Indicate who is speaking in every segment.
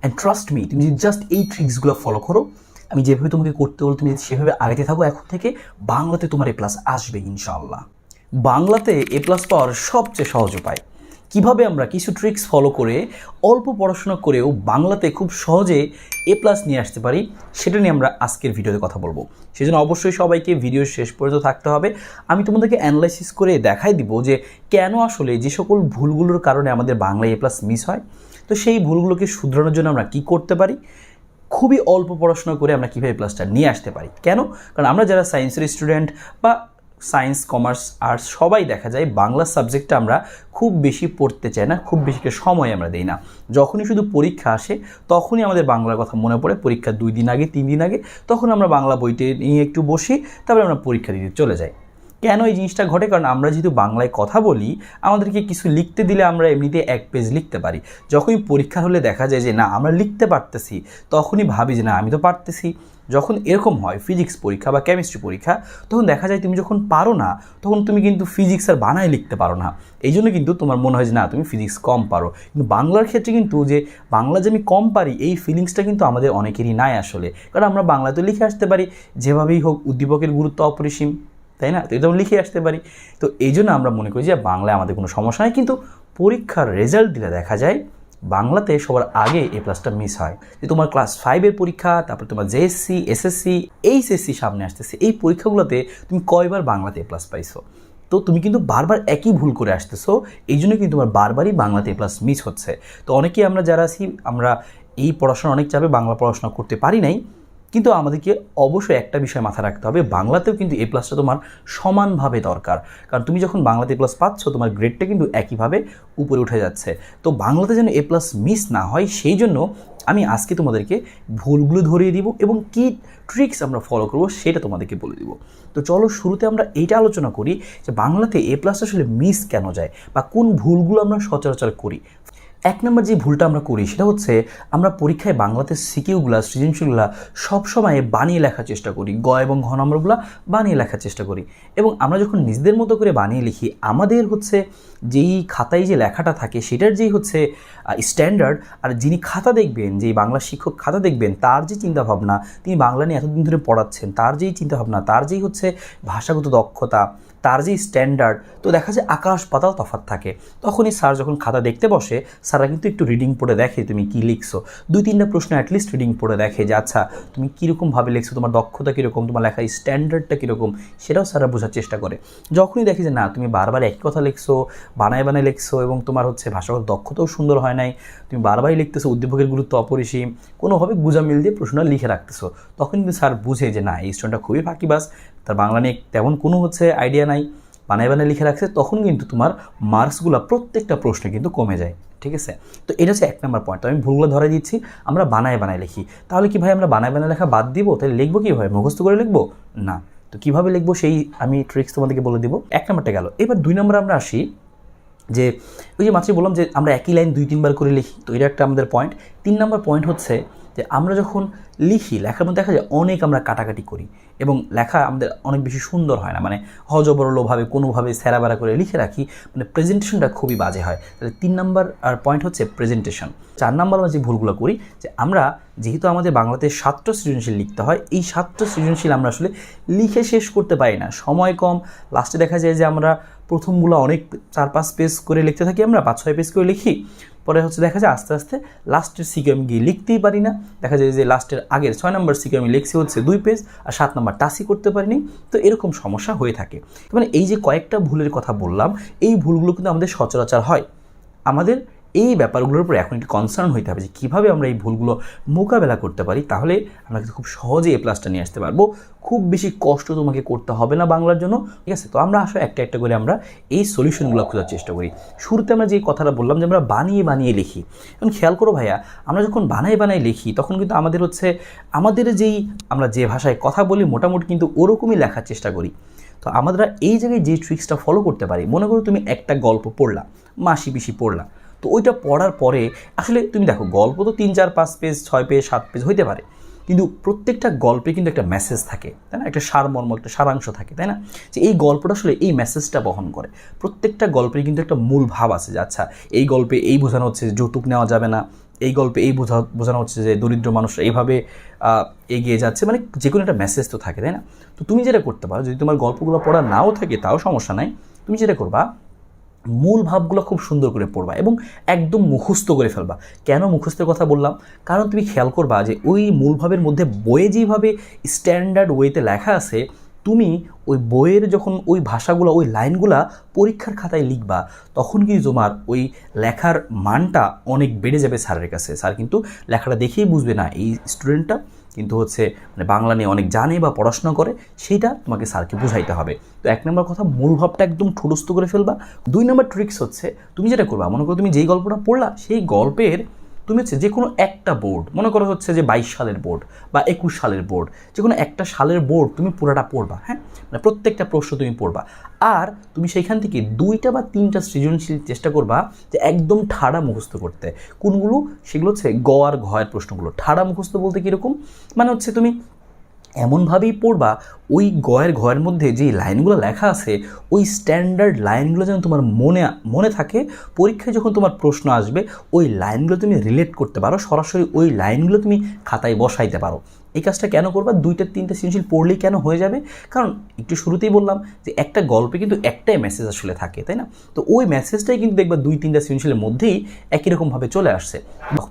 Speaker 1: And trust me তুমি যদি just এই ট্রিক্সগুলো ফলো করো, আমি যেভাবে তোমাকে করতে বলো তুমি যদি সেভাবে আগাতে থাকো। এখন থেকে বাংলাতে তোমার এ প্লাস আসবে ইনশাল্লাহ বাংলাতে এ প্লাস পাওয়ার সবচেয়ে সহজ উপায়। কীভাবে আমরা কিছু ট্রিক্স ফলো করে, অল্প পড়াশোনা করেও বাংলাতে খুব সহজে এ প্লাস নিয়ে আসতে পারি, সেটা নিয়ে আমরা আজকের ভিডিওতে কথা বলব। সেজন্য অবশ্যই সবাইকে ভিডিও শেষ পর্যন্ত থাকতে হবে। আমি তোমাদেরকে অ্যানালাইসিস করে দেখাই দিব যে কেন আসলে যে সকল ভুলগুলোর কারণে আমাদের বাংলায় এ প্লাস মিস হয়। তো সেই ভুলগুলোকে শুধরানোর জন্য আমরা কি করতে পারি? খুবই অল্প পড়াশোনা করে আমরা কীভাবে প্লাসটা নিয়ে আসতে পারি? কেন? কারণ আমরা যারা সায়েন্সের স্টুডেন্ট বা সায়েন্স কমার্স আর্টস সবাই দেখা যায় বাংলা সাবজেক্টটা আমরা খুব বেশি পড়তে চাই না, খুব বেশি সময় আমরা দিই না। যখনই শুধু পরীক্ষা আসে, তখনই আমাদের বাংলার কথা মনে পড়ে, পরীক্ষা দুই দিন আগে, তিন দিন আগে, তখন আমরা বাংলা বইটি নিয়ে একটু বসি, তারপরে আমরা পরীক্ষা দিতে চলে যাই। কেন এই জিনিসটা ঘটে? কারণ আমরা যেহেতু বাংলায় কথা বলি, আমাদেরকে কিছু লিখতে দিলে আমরা এমনিতে এক পেজ লিখতে পারি। যখনই পরীক্ষা হলে দেখা যায় যে, না, আমরা লিখতে পারতেছি। তখনই ভাবি যে, না, আমি তো পারতেছি। যখন এরকম হয় ফিজিক্স পরীক্ষা বা কেমিস্ট্রি পরীক্ষা, তখন দেখা যায় তুমি যখন পারো না, তখন তুমি কিন্তু ফিজিক্স আর বানায় লিখতে পারো না। এই জন্য কিন্তু তোমার মনে হয় যে, না, তুমি ফিজিক্স কম পারো। কিন্তু বাংলার ক্ষেত্রে কিন্তু যে, বাংলা যে আমি কম পারি, এই ফিলিংসটা কিন্তু আমাদের অনেকেরই নাই আসলে। কারণ আমরা বাংলাতে লিখে আসতে পারি, যেভাবেই হোক উদ্দীপকের গুরুত্ব অপরিসীম। তাই না? তো এটা লিখে আসতে পারি। তো এই জন্য আমরা মনে করি যে বাংলায় আমাদের কোনো সমস্যা নেই। কিন্তু পরীক্ষার রেজাল্ট দিলে দেখা যায় বাংলাতে সবার আগে এ প্লাসটা মিস হয়। যে তোমার ক্লাস ফাইভের পরীক্ষা, তারপর তোমার জেএসসি এসএসসি এইচএসসি সামনে আসতেছে। এই পরীক্ষাগুলোতে তুমি কয়বার বাংলাতে এ প্লাস পাইছো? তো তুমি কিন্তু বারবার একই ভুল করে আসতেছো। এই জন্য কিন্তু তোমার বারবারই বাংলাতে এ প্লাস মিস হচ্ছে। তো অনেকেই আমরা যারা আছি, আমরা এই পড়াশোনা অনেক চাপে বাংলা পড়াশোনা করতে পারি নাই। কিন্তু আমাদেরকে অবশ্যই একটা বিষয় মাথায় রাখতে হবে, বাংলাতেও কিন্তু এ প্লাসটা তোমার সমানভাবে দরকার। কারণ তুমি যখন বাংলাতে এ প্লাস পাচ্ছ, তোমার গ্রেডটা কিন্তু একইভাবে উপরে উঠে যাচ্ছে। তো বাংলাতে যেন এ প্লাস মিস না হয়, সেই জন্য আমি আজকে তোমাদেরকে ভুলগুলো ধরিয়ে দিব এবং কী ট্রিক্স আমরা ফলো করব, সেটা তোমাদেরকে বলে দিব। তো চলো শুরুতে আমরা এইটা আলোচনা করি যে বাংলাতে এ প্লাস আসলে মিস কেন যায় বা কোন ভুলগুলো আমরা সচরাচর করি। এক নম্বর যে ভুলটা আমরা করি সেটা হচ্ছে আমরা পরীক্ষায় বাংলাতে সিকিউগুলা, সৃজনশীলগুলা সবসময় বানিয়ে লেখার চেষ্টা করি। গ এবং ঘ নম্বরগুলো বানিয়ে লেখার চেষ্টা করি। এবং আমরা যখন নিজেদের মতো করে বানিয়ে লিখি, আমাদের হচ্ছে যেই খাতায় যে লেখাটা থাকে সেটার যেই হচ্ছে স্ট্যান্ডার্ড আর যিনি খাতা দেখবেন, যেই বাংলা শিক্ষক খাতা দেখবেন, তার যে চিন্তাভাবনা তিনি বাংলা নিয়ে এতদিন ধরে পড়াচ্ছেন, তার যেই চিন্তাভাবনা, তার যেই হচ্ছে ভাষাগত দক্ষতা তার যেই স্ট্যান্ডার্ড তো দেখা যায় আকাশ পাতাল তফাৎ থাকে। তখনই স্যার যখন খাতা দেখতে বসে স্যাররা কিন্তু একটু রিডিং পড়ে দেখে, তুমি কী লিখছো? দুই তিনটা প্রশ্ন অ্যাটলিস্ট রিডিং পড়ে দেখে যে আচ্ছা তুমি কীরকমভাবে লিখছো? তোমার দক্ষতা কীরকম? তোমার লেখার স্ট্যান্ডার্ডটা কীরকম? সেটাও স্যাররা বোঝার চেষ্টা করে। যখনই দেখি যে, না, তুমি বারবার একই কথা লিখছো, বানায় বানায় লিখছো এবং তোমার হচ্ছে ভাষাগত দক্ষতাও সুন্দর হয় নাই, তুমি বারবারই লিখতেছো, উদ্দীপকের গুরুত্ব অপরিসীম, কোনোভাবে গুজা মিল দিয়ে প্রশ্নটা লিখে রাখতেছো। তখন কিন্তু স্যার বুঝে যে, না, এই স্টুডেন্টটা খুবই ফাঁকিবাস তার বাংলা নিয়ে তেমন কোনো হচ্ছে আইডিয়া নাই। বানায় বানায় লিখে রাখছে, তখন কিন্তু তোমার মার্কসগুলো প্রত্যেকটা প্রশ্নে কিন্তু কমে যায়, ঠিক আছে? তো এটা হচ্ছে এক নম্বর পয়েন্ট আমি ভুলগুলো ধরে দিচ্ছি, আমরা বানায় বানায় লিখি। তাহলে কি ভাই আমরা বানায় বানায় লেখা বাদ দিব? তাহলে লিখব কীভাবে মুখস্থ করে লিখব? না। তো কীভাবে লিখব সেই আমি ট্রিক্স তোমাদেরকে বলে দিব। এক নম্বরটা গেল। এবার দুই নম্বরে আমরা আসি, যে ওই যে মাত্রই বললাম যে আমরা একই লাইন দুই তিনবার করে লিখি। তো এটা একটা আমাদের পয়েন্ট তিন নম্বর পয়েন্ট হচ্ছে যে আমরা যখন লিখি, লেখার মধ্যে দেখা যায় অনেক আমরা কাটাকাটি করি এবং লেখা আমাদের অনেক বেশি সুন্দর হয় না। মানে হজবরলভাবে কোনোভাবে স্যারাবেরা করে লিখে রাখি মানে প্রেজেন্টেশনটা খুবই বাজে হয়। তাহলে তিন নম্বর আর পয়েন্ট হচ্ছে প্রেজেন্টেশন চার নম্বর আমরা যে ভুলগুলো করি, যে আমরা যেহেতু আমাদের বাংলাতে সাতটা সৃজনশীল লিখতে হয়, এই সাতটা সৃজনশীল আমরা আসলে লিখে শেষ করতে পারি না। সময় কম লাস্টে দেখা যায় যে আমরা প্রথমগুলো অনেক চার পাঁচ পেজ করে লিখতে থাকি, আমরা পাঁচ ছয় পেজ করে লিখি। পরে হচ্ছে দেখা যায় আস্তে আস্তে লাস্টের সিকে আমি গিয়ে লিখতেই পারি না। দেখা যায় যে লাস্টের আগের ছয় নম্বর সিকে আমি লিখছি হচ্ছে দুই পেজ আর সাত নম্বর টাসি করতে পারিনি। তো এরকম সমস্যা হয়ে থাকে। মানে এই যে কয়েকটা ভুলের কথা বললাম, এই ভুলগুলো কিন্তু আমাদের সচরাচর হয়। আমাদের এই ব্যাপারগুলোর উপর এখন একটু কনসার্ন হইতে হবে যে কীভাবে আমরা এই ভুলগুলো মোকাবেলা করতে পারি, তাহলে আমরা কিন্তু খুব সহজে এ প্লাসটা নিয়ে আসতে পারব। খুব বেশি কষ্ট তোমাকে করতে হবে না বাংলার জন্য, ঠিক আছে? তো আমরা আসলে একটা একটা করে আমরা এই সলিউশনগুলো খোঁজার চেষ্টা করি। শুরুতে আমরা যে কথাটা বললাম যে আমরা বানিয়ে বানিয়ে লিখি। এখন খেয়াল করো ভাইয়া, আমরা যখন বানাই বানাই লিখি, তখন কিন্তু আমাদের হচ্ছে, আমাদের যেই আমরা যে ভাষায় কথা বলি মোটামুটি কিন্তু ওরকমই লেখার চেষ্টা করি। তো আমরা এই জায়গায় যে ট্রিক্সটা ফলো করতে পারি, মনে করো তুমি একটা গল্প পড়লা মাসি পিসি পড়লা তো ওইটা পড়ার পরে আসলে তুমি দেখো, গল্প তো তিন, চার, পাঁচ পেজ ছয় পেজ সাত পেজ হইতে পারে। কিন্তু প্রত্যেকটা গল্পে কিন্তু একটা মেসেজ থাকে, তাই না? একটা সারমর্ম, একটা সারাংশ থাকে, তাই না? যে এই গল্পটা আসলে এই মেসেজটা বহন করে। প্রত্যেকটা গল্পে কিন্তু একটা মূল ভাব আছে যে আচ্ছা এই গল্পে এই বোঝানো হচ্ছে যে, যৌতুক নেওয়া যাবে না। এই গল্পে এই বোঝা, বোঝানো হচ্ছে যে, দরিদ্র মানুষরা এইভাবে এগিয়ে যাচ্ছে। মানে যে কোনো একটা মেসেজ তো থাকে, তাই না? তো তুমি যেটা করতে পারো, যদি তোমার গল্পগুলো পড়া নাও থাকে, তাও সমস্যা নাই। তুমি যেটা করবা মূল ভাবগুলো খুব সুন্দর করে পড়বা এবং একদম মুখস্থ করে ফেলবা। কেন মুখস্থের কথা বললাম? কারণ তুমি খেয়াল করবা যে ওই মূল ভাবের মধ্যে বইয়ে যেভাবে স্ট্যান্ডার্ড ওয়েতে লেখা আছে, তুমি ওই বইয়ের যখন ওই ভাষাগুলো, ওই লাইনগুলা পরীক্ষার খাতায় লিখবা, তখন কিন্তু তোমার ওই লেখার মানটা অনেক বেড়ে যাবে স্যারের কাছে। স্যার কিন্তু লেখাটা দেখেই বুঝবে না, এই স্টুডেন্টটা কিন্তু হচ্ছে মানে বাংলা নিয়ে অনেক জানে বা পড়াশোনা করে, সেইটা তোমাকে স্যারকে বুঝাইতে হবে। তো এক নম্বর কথা, মূল ভাবটা একদম ঠুরস্থ করে ফেলবা। দুই নম্বর ট্রিক্স হচ্ছে, তুমি যেটা করবা, মনে করো তুমি যেই গল্পটা পড়লা, সেই গল্পের তুমি হচ্ছে যে কোনো একটা বোর্ড মনে করো হচ্ছে যে বাইশ সালের বোর্ড বা একুশ সালের বোর্ড যে কোনো একটা সালের বোর্ড তুমি পুরোটা পড়বা হ্যাঁ? মানে প্রত্যেকটা প্রশ্ন তুমি পড়বা। আর তুমি সেইখান থেকে দুইটা বা তিনটা সৃজনশীল চেষ্টা করবা যে একদম ঠাড়া মুখস্থ করতে। কোনগুলো? সেগুলো হচ্ছে গ আর ঘয়ের প্রশ্নগুলো। ঠাড়া মুখস্থ বলতে কীরকম? মানে হচ্ছে তুমি এমনভাবেই পড়বা, ওই গয়ের ঘয়ের মধ্যে যে লাইনগুলো লেখা আছে, ওই স্ট্যান্ডার্ড লাইনগুলো যেন তোমার মনে মনে থাকে, পরীক্ষায় যখন তোমার প্রশ্ন আসবে, ওই লাইনগুলো তুমি রিলেট করতে পারো, সরাসরি ওই লাইনগুলো তুমি খাতায় বসাইতে পারো। এই কাজটা কেন করবা? দুইটা, তিনটা সৃজনশীল পড়লেই কেন হয়ে যাবে? কারণ একটু শুরুতেই বললাম যে একটা গল্পে কিন্তু একটাই মেসেজ আসলে থাকে, তাই না? তো ওই মেসেজটাই কিন্তু দেখবা দুই, তিনটা সৃজনশীলের মধ্যেই একই রকমভাবে চলে আসছে।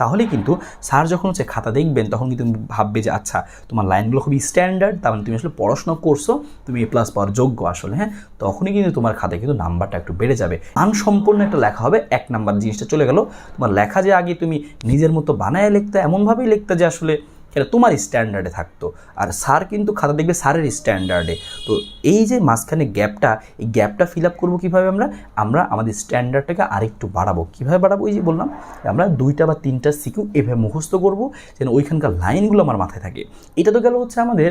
Speaker 1: তাহলে কিন্তু স্যার যখন হচ্ছে খাতা দেখবেন, তখন কিন্তু ভাববে যে আচ্ছা তোমার লাইনগুলো খুবই স্ট্যান্ডার্ড তার মানে তুমি আসলে পড়াশোনা করছ, তুমি এ প্লাস পাওয়ার যোগ্য আসলে হ্যাঁ? তখনই কিন্তু তোমার খাতায় কিন্তু নাম্বারটা একটু বেড়ে যাবে। মানসম্পন্ন একটা লেখা হবে, এক নাম্বার জিনিসটা চলে গেল। তোমার লেখা যে আগে তুমি নিজের মতো বানায় লিখতে, এমনভাবেই লিখতে যে আসলে এটা তোমার স্ট্যান্ডার্ডে থাকতো। আর স্যার কিন্তু খাতা দেখবে স্যারের স্ট্যান্ডার্ডে তো এই যে মাঝখানে গ্যাপটা এই গ্যাপটা ফিল আপ করব কীভাবে আমরা? আমরা আমাদের স্ট্যান্ডার্ডটাকে আরেকটু বাড়াবো। কীভাবে বাড়াবো? এই যে বললাম, আমরা দুইটা বা তিনটা সিকিউ এভাবে মুখস্থ করব যেন ওইখানকার লাইনগুলো আমার মাথায় থাকে। এটা তো গেল হচ্ছে আমাদের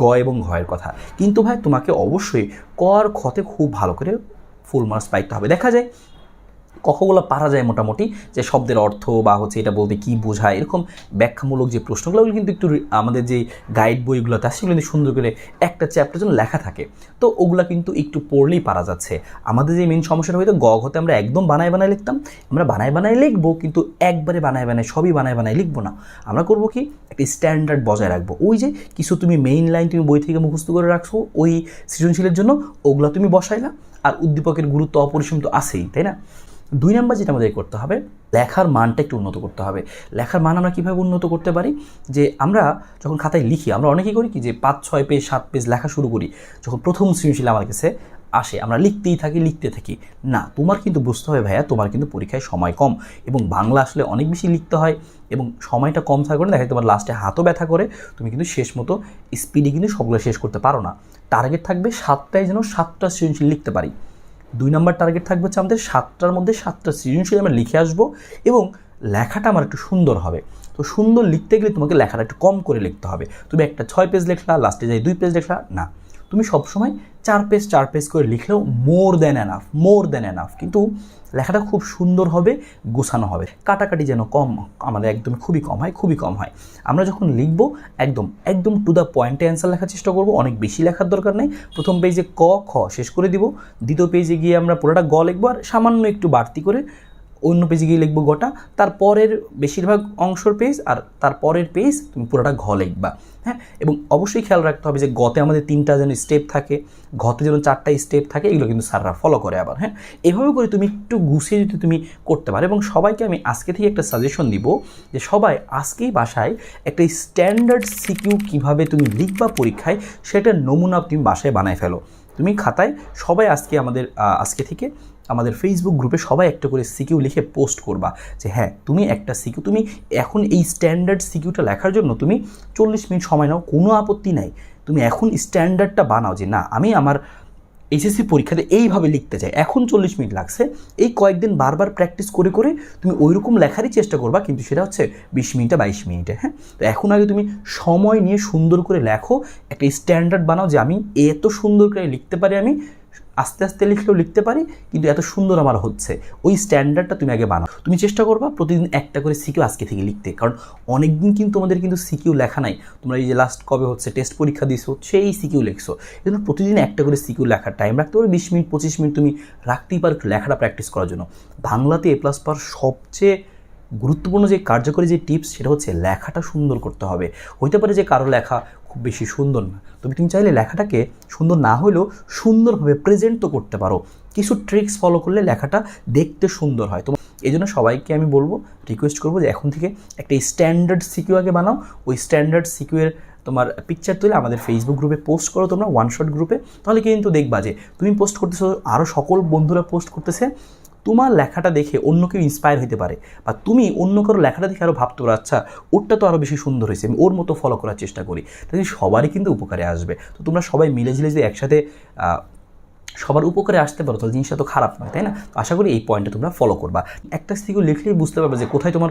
Speaker 1: গ এবং ঘয়ের কথা। কিন্তু ভাই, তোমাকে অবশ্যই কর ক্ষতে খুব ভালো করে ফুল মার্কস পাইতে হবে। দেখা যায় কখগুলো পারা যায় মোটামুটি, যে শব্দের অর্থ বা হচ্ছে এটা বলতে কী বোঝায়, এরকম ব্যাখ্যামূলক যে প্রশ্নগুলো কিন্তু একটু আমাদের যে গাইড বইগুলোতে আছে, সেগুলো কিন্তু সুন্দর করে একটা চ্যাপ্টার জন্য লেখা থাকে। তো ওগুলো কিন্তু একটু পড়লেই পারা যাচ্ছে। আমাদের যে মেন সমস্যাটা হয়তো গ হতে আমরা একদম বানায় বানায় লিখতাম, আমরা বানায় বানায় লিখব, কিন্তু একবারে বানায় বানায়, সবই বানায় বানায় লিখব না। আমরা করব কি? একটা স্ট্যান্ডার্ড বজায় রাখব। ওই যে কিছু তুমি মেইন লাইন তুমি বই থেকে মুখস্থ করে রাখছো, ওই সৃজনশীলের জন্য, ওগুলো তুমি বসাইলা, আর উদ্দীপকের গুরুত্ব অপরিসীম তো আছেই, তাই না? দুই নাম্বার যেটা আমাদের করতে হবে, লেখার মানটা একটু উন্নত করতে হবে। লেখার মান আমরা কীভাবে উন্নত করতে পারি? যে আমরা যখন খাতায় লিখি, আমরা অনেকেই করি কি যে পাঁচ, ছয় পেজ, সাত পেজ লেখা শুরু করি, যখন প্রথম সৃজনশীল আমার কাছে আসে, আমরা লিখতেই থাকি, লিখতে থাকি। না, তোমার কিন্তু বুঝতে হবে ভাইয়া, তোমার কিন্তু পরীক্ষায় সময় কম এবং বাংলা আসলে অনেক বেশি লিখতে হয় এবং সময়টা কম কারণে দেখা যায় তোমার লাস্টে হাতও ব্যথা করে, তুমি কিন্তু শেষ মতো স্পিডে কিন্তু সবগুলো শেষ করতে পারো না। টার্গেট থাকবে সাতটায় যেন সাতটা সৃজনশীল লিখতে পারি। দুই নম্বর টার্গেট থাকবে হচ্ছে আমাদের সাতটার মধ্যে সাতটা সৃজনশীল আমরা লিখে আসব এবং লেখাটা আমার একটু সুন্দর হবে। তো সুন্দর লিখতে গেলে তোমাকে লেখাটা একটু কম করে লিখতে হবে। তুমি একটা ছয় পেজ লেখলা লাস্টে যাই দুই পেজ লেখলা, না। তুমি সবসময় চার পেজ চার পেজ করে লিখলেও মোর দেন এনাফ মোর দেন এনাফ কিন্তু লেখাটা খুব সুন্দর হবে, গোছানো হবে। কাটাকাটি যেন কম, আমাদের একদম খুবই কম হয়, খুবই কম হয়। আমরা যখন লিখব, একদম একদম টু দ্য পয়েন্টে অ্যান্সার লেখার চেষ্টা করব। অনেক বেশি লেখার দরকার নেই। প্রথম পেজে ক, খ শেষ করে দিব। দ্বিতীয় পেজে গিয়ে আমরা পুরোটা গ লিখব আর সামান্য একটু বাড়তি করে অন্য পেজে গিয়ে লিখব গটা তারপরের বেশিরভাগ অংশর পেজ আর তারপরের পেজ তুমি পুরোটা ঘ লিখবা হ্যাঁ? এবং অবশ্যই খেয়াল রাখতে হবে যে গতে আমাদের তিনটা যেন স্টেপ থাকে, ঘতে যেন চারটা স্টেপ থাকে, এগুলো কিন্তু স্যাররা ফলো করে আবার হ্যাঁ? এভাবে করে তুমি একটু গুছিয়ে যদি তুমি করতে পারো, এবং সবাইকে আমি আজকে থেকে একটা সাজেশন দিব যে সবাই আজকেই বাসায় একটা স্ট্যান্ডার্ড সিকিউ কীভাবে তুমি লিখবা পরীক্ষায় সেটার নমুনা তুমি বাসায় বানায় ফেলো। তুমি খাতায় সবাই আজকে আমাদের আজকে থেকে আমাদের ফেসবুক গ্রুপে সবাই একটা করে সিকিউ লিখে পোস্ট করবা যে হ্যাঁ তুমি একটা সিকিউ তুমি এখন এই স্ট্যান্ডার্ড সিকিউটা লেখার জন্য তুমি চল্লিশ মিনিট সময় নাও, কোনো আপত্তি নাই। তুমি এখন স্ট্যান্ডার্ডটা বানাও যে না, আমি আমার এইচএসসি পরীক্ষাতে এইভাবে লিখতে চাই, এখন চল্লিশ মিনিট লাগছে, এই কয়েকদিন বারবার প্র্যাকটিস করে করে তুমি ওইরকম লেখারই চেষ্টা করবা, কিন্তু সেটা হচ্ছে বিশ মিনিটে বাইশ মিনিটে হ্যাঁ? তো এখন আগে তুমি সময় নিয়ে সুন্দর করে লেখো, একটা স্ট্যান্ডার্ড বানাও যে আমি এত সুন্দর করে লিখতে পারি আমি আস্তে আস্তে লিখলেও লিখতে পারি, কিন্তু এত সুন্দর আমার হচ্ছে। ওই স্ট্যান্ডার্ডটা তুমি আগে বানাও। তুমি চেষ্টা করবা প্রতিদিন একটা করে সিকিউ আজকে থেকে লিখতে, কারণ অনেক দিন কিন্তু তোমাদের কিন্তু সিকিউ লেখা নাই। তোমরা এই যে লাস্ট কবে হচ্ছে টেস্ট পরীক্ষা দিছো, সেই সিকিউ লিখছো। এই জন্য প্রতিদিন একটা করে সিকিউ লেখার টাইম রাখতে পারো। বিশ মিনিট, পঁচিশ মিনিট তুমি রাখতেই পারো একটু লেখাটা প্র্যাকটিস করার জন্য। বাংলাতে এ প্লাস পার সবচেয়ে গুরুত্বপূর্ণ যে কার্যকরী যে টিপস সেটা হচ্ছে লেখাটা সুন্দর করতে হবে। হইতে পারে যে কারও লেখা খুব বেশি সুন্দর না। তবে তুমি চাইলে লেখাটাকে সুন্দর না হলেও সুন্দরভাবে প্রেজেন্ট তো করতে পারো। কিছু ট্রিক্স ফলো করলে লেখাটা দেখতে সুন্দর হয়। তোমার এই জন্য সবাইকে আমি বলব রিকোয়েস্ট করব যে এখন থেকে একটা স্ট্যান্ডার্ড সিকিউ আগে বানাও। ওই স্ট্যান্ডার্ড সিকিউয়ের তোমার পিকচার তুলে আমাদের ফেসবুক গ্রুপে পোস্ট করো তোমরা ওয়ান শট গ্রুপে তাহলে কিন্তু দেখবা যে তুমি পোস্ট করতেছো আরও সকল বন্ধুরা পোস্ট করতেছে। তোমার লেখাটা দেখে অন্য কেউ ইন্সপায়ার হতে পারে বা তুমি অন্য কারও লেখাটা দেখে আরও ভাবতে পারো আচ্ছা ওরটা তো আরও বেশি সুন্দর হয়েছে, আমি ওর মতো ফলো করার চেষ্টা করি। তাহলে সবারই কিন্তু উপকারে আসবে। তো তোমরা সবাই মিলে ঝিলে যদি একসাথে সবার উপকারে আসতে পারো, তাহলে জিনিসটা তো খারাপ নয়, তাই না? তো আশা করি এই পয়েন্টটা তোমরা ফলো করবা। একটা স্টিকও লিখলেই বুঝতে পারবে যে কোথায় তোমার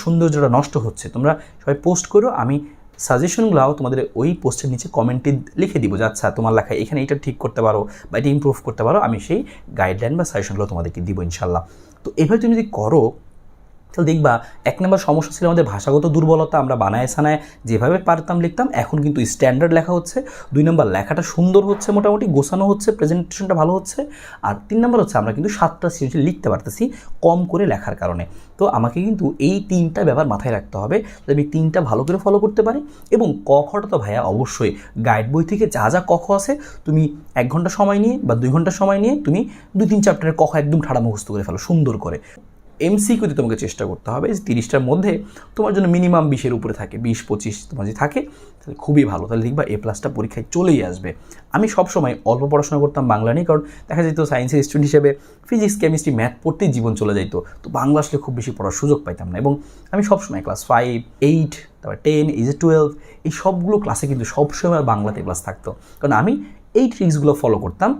Speaker 1: সৌন্দর্যটা নষ্ট হচ্ছে। তোমরা সবাই পোস্ট করো, আমি সাজেশনগুলোও তোমাদের ওই পোস্টের নিচে কমেন্টে লিখে দিব যে আচ্ছা তোমার লেখা এখানে এটা ঠিক করতে পারো বা এটা ইম্প্রুভ করতে পারো, আমি সেই গাইডলাইন বা সাজেশনগুলো তোমাদেরকে দিব ইনশাল্লাহ তো এভাবে তুমি যদি করো তাহলে দেখবা এক নম্বর সমস্যা ছিল আমাদের ভাষাগত দুর্বলতা, আমরা বানায় সানায় যেভাবে পারতাম লিখতাম, এখন কিন্তু স্ট্যান্ডার্ড লেখা হচ্ছে। দুই নম্বর লেখাটা সুন্দর হচ্ছে মোটামুটি, গোছানো হচ্ছে প্রেজেন্টেশনটা ভালো হচ্ছে। আর তিন নম্বর হচ্ছে আমরা কিন্তু সাতটা সৃজনশীল লিখতে পারতেছি কম করে লেখার কারণে। তো আমাকে কিন্তু এই তিনটা ব্যাপার মাথায় রাখতে হবে যে আমি তিনটা ভালো করে ফলো করতে পারি এবং ক খটা তো ভাইয়া অবশ্যই গাইড বই থেকে যা যা কখ আছে, তুমি এক ঘণ্টা সময় নিয়ে বা দুই ঘণ্টা সময় নিয়ে তুমি দুই তিন চ্যাপ্টারের কখ একদম ঠাড়া মুখস্থ করে ফেলো সুন্দর করে। এমসিকিউতে তোমাকে চেষ্টা করতে হবে যে তিরিশটার মধ্যে তোমার জন্য মিনিমাম বিশের উপরে থাকে, বিশ, পঁচিশ তোমার যদি থাকে, তাহলে খুবই ভালো। তাহলে দেখবা এ প্লাসটা পরীক্ষায় চলেই আসবে। আমি সবসময় অল্প পড়াশোনা করতাম বাংলা নিয়ে, কারণ দেখা যেত সায়েন্সের স্টুডেন্ট হিসেবে ফিজিক্স কেমিস্ট্রি ম্যাথ পড়তেই জীবন চলে যেত তো বাংলা আসলে খুব বেশি পড়ার সুযোগ পাইতাম না। এবং আমি সবসময় ক্লাস ফাইভ এইট তারপর টেন ইজ টুয়েলভ এই সবগুলো ক্লাসে কিন্তু সবসময় বাংলাতে ক্লাস থাকতো। কারণ আমি এই ট্রিক্সগুলো ফলো করতাম।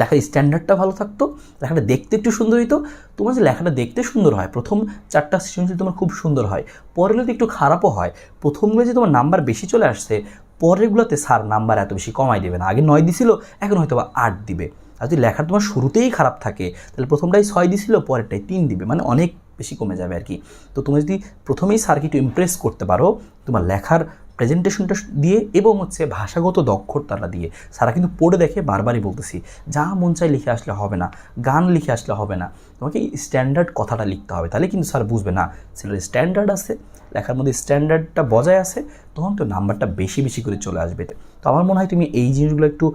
Speaker 1: লেখার স্ট্যান্ডার্ডটা ভালো থাকতো, লেখাটা দেখতে একটু সুন্দর হইতো। তোমার যে লেখাটা দেখতে সুন্দর হয়, প্রথম চারটা সৃজনশীল তোমার খুব সুন্দর হয়, পরের যদি একটু খারাপও হয়, প্রথমগুলো যে তোমার নাম্বার বেশি চলে আসছে, পরেরগুলোতে স্যার নাম্বার এত বেশি কমাই দেবে না। আগে নয় দিছিল, এখন হয়তো বা আট দিবে। আর যদি লেখাটা তোমার শুরুতেই খারাপ থাকে, তাহলে প্রথমটাই ছয় দিছিল, পরেরটাই তিন দিবে মানে অনেক বেশি কমে যাবে আর কি। তো তুমি যদি প্রথমেই স্যারকে একটু ইমপ্রেস করতে পারো, তোমার লেখার প্রেজেন্টেশনটা দিয়ে এবং হচ্ছে ভাষাগত দক্ষতাটা দিয়ে। সারা কিন্তু পড়ে দেখে বারবারই বলতেছি, যা মন চাই লিখে আসলে হবে না, গান লিখে আসলে হবে না। তোমাকে স্ট্যান্ডার্ড কথাটা লিখতে হবে, তাহলে কিন্তু স্যার বুঝবে না। ছেলের স্ট্যান্ডার্ড আছে লেখার মধ্যে স্ট্যান্ডার্ডটা বজায় আছে, তখন তো নাম্বারটা বেশি বেশি করে চলে আসবে। তো আমার মনে হয় তুমি এই জিনিসগুলো একটু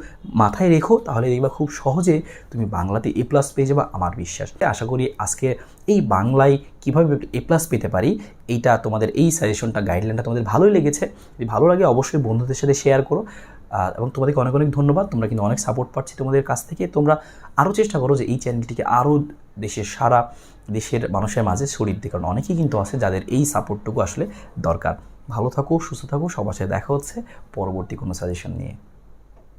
Speaker 1: মাথায় রেখো, তাহলে দেখবা খুব সহজে তুমি বাংলাতে এ প্লাস পেয়ে যাবা আমার বিশ্বাস। আশা করি আজকে এই বাংলায় কীভাবে এ প্লাস পেতে পারি, এইটা তোমাদের এই সাজেশনটা গাইডলাইনটা তোমাদের ভালোই লেগেছে। যদি ভালো লাগে অবশ্যই বন্ধুদের সাথে শেয়ার করো। এবং তোমাদেরকে অনেক অনেক ধন্যবাদ। তোমরা কিন্তু অনেক সাপোর্ট পাচ্ছি তোমাদের কাছ থেকে। তোমরা আরও চেষ্টা করো যে এই চ্যানেলটিকে আরও দেশের সারা দেশের মানুষের মাঝে ছড়িয়ে দিতে। কারণ অনেকেই কিন্তু আছে যাদের এই সাপোর্টটুকু আসলে দরকার। ভালো থাকো, সুস্থ থাকো, সবার সাথে দেখা হচ্ছে। পরবর্তী কোনো সাজেশন নিয়ে।